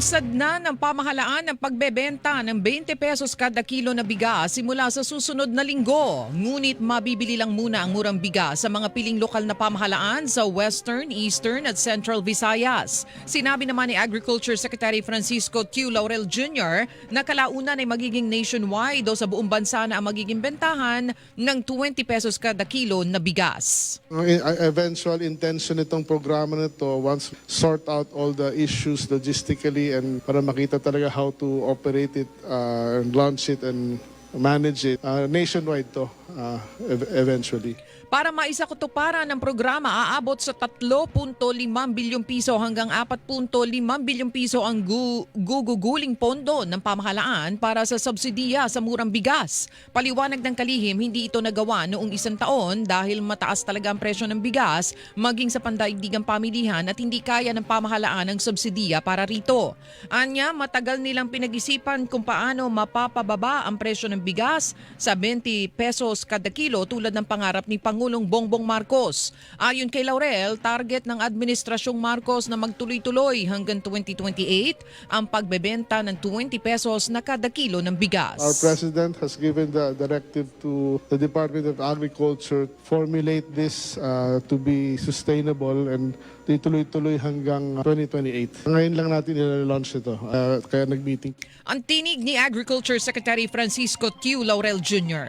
Lunsad na ng pamahalaan ng pagbebenta ng 20 pesos kada kilo na bigas simula sa susunod na linggo. Ngunit mabibili lang muna ang murang bigas sa mga piling lokal na pamahalaan sa Western, Eastern at Central Visayas. Sinabi naman ni Agriculture Secretary Francisco Q. Laurel Jr. na kalaunan ay magiging nationwide o sa buong bansa na ang magiging bentahan ng 20 pesos kada kilo na bigas. Eventual intention nitong programa na to once sort out all the issues logistically and para makita talaga how to operate it uh, and launch it and manage it uh, nationwide to uh, ev- eventually. Para maisakutuparan ng programa, aabot sa 3.5 bilyong piso hanggang 4.5 bilyong piso ang gu- guguguling pondo ng pamahalaan para sa subsidiya sa murang bigas. Paliwanag ng kalihim, hindi ito nagawa noong isang taon dahil mataas talaga ang presyo ng bigas maging sa pandaigdigang pamilihan at hindi kaya ng pamahalaan ang subsidiya para rito. Anya, matagal nilang pinag-isipan kung paano mapapababa ang presyo ng bigas sa 20 pesos kada kilo tulad ng pangarap ni Pangulong Bongbong Marcos. Ayon kay Laurel, target ng Administrasyong Marcos na magtuloy-tuloy hanggang 2028 ang pagbebenta ng 20 pesos na kada kilo ng bigas. Our president has given the directive to the Department of Agriculture formulate this uh, to be sustainable and ituloy-tuloy hanggang 2028. Ngayon lang natin i-launch ito, uh, kaya nag-meeting. Ang tinig ni Agriculture Secretary Francisco Q. Laurel Jr.